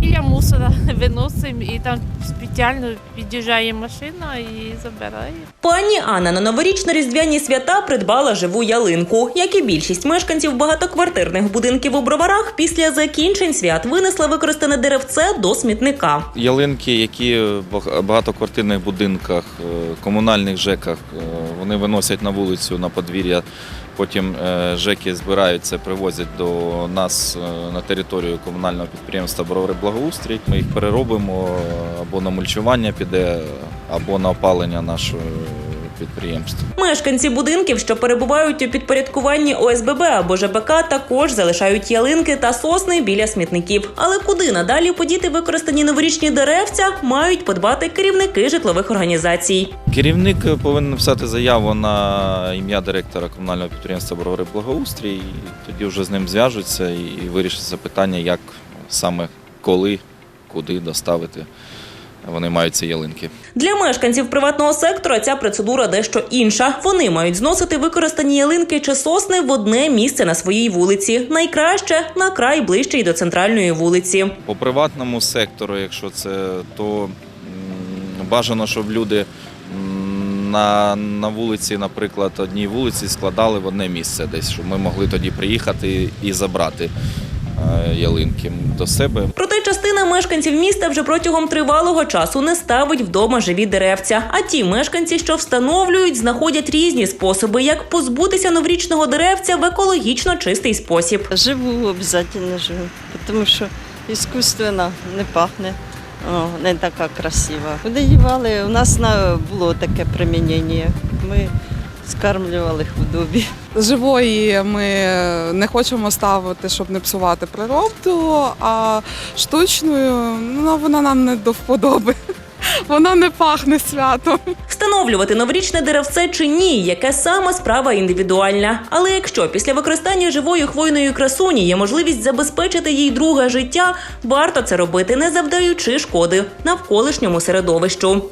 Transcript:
біля мусора виносимо і там спеціально під'їжджає машина і забирає. Пані Анна на новорічно-різдвяні свята придбала живу ялинку. Як і більшість мешканців багатоквартирних будинків у броварах, після закінчень свят винесла використане деревце до смітника. Ялинки, які в багатоквартирних будинках, е, комунальних ЖЕКах, е, вони виносять на вулицю, на подвір'я. Потім е, ЖЕКи збирають це, привозять до нас на територію комунального підприємства Бровари Благоустрій. Ми їх переробимо або на мульчування піде, або на опалення нашого підприємства. Мешканці будинків, що перебувають у підпорядкуванні ОСББ або ЖБК, також залишають ялинки та сосни біля смітників. Але куди надалі подіти використані новорічні деревця, мають подбати керівники житлових організацій. Керівник повинен написати заяву на ім'я директора комунального підприємства Бровари Благоустрій. І тоді вже з ним зв'яжуться і вирішиться питання, як саме коли, куди доставити. Вони мають ці ялинки. Для мешканців приватного сектора ця процедура дещо інша. Вони мають зносити використані ялинки чи сосни в одне місце на своїй вулиці. Найкраще на край ближчий до центральної вулиці. По приватному сектору, якщо це, то бажано, щоб люди на, на вулиці, наприклад, одній вулиці складали в одне місце десь, щоб ми могли тоді приїхати і забрати ялинки до себе. Проте частина мешканців міста вже протягом тривалого часу не ставить вдома живі деревця. А ті мешканці, що встановлюють, знаходять різні способи, як позбутися новорічного деревця в екологічно чистий спосіб. Живу обов'язково живу, тому що іскусственно не пахне, о, не така красива. Куди дівали? У нас на, було таке примінення. Ми скармлювали худобі. Живої ми не хочемо ставити, щоб не псувати природу, а штучною ну, вона нам не до вподоби. Вона не пахне святом. Встановлювати новорічне деревце чи ні, яке саме справа індивідуальна. Але якщо після використання живої хвойної красуні є можливість забезпечити їй друге життя, варто це робити, не завдаючи шкоди навколишньому середовищу.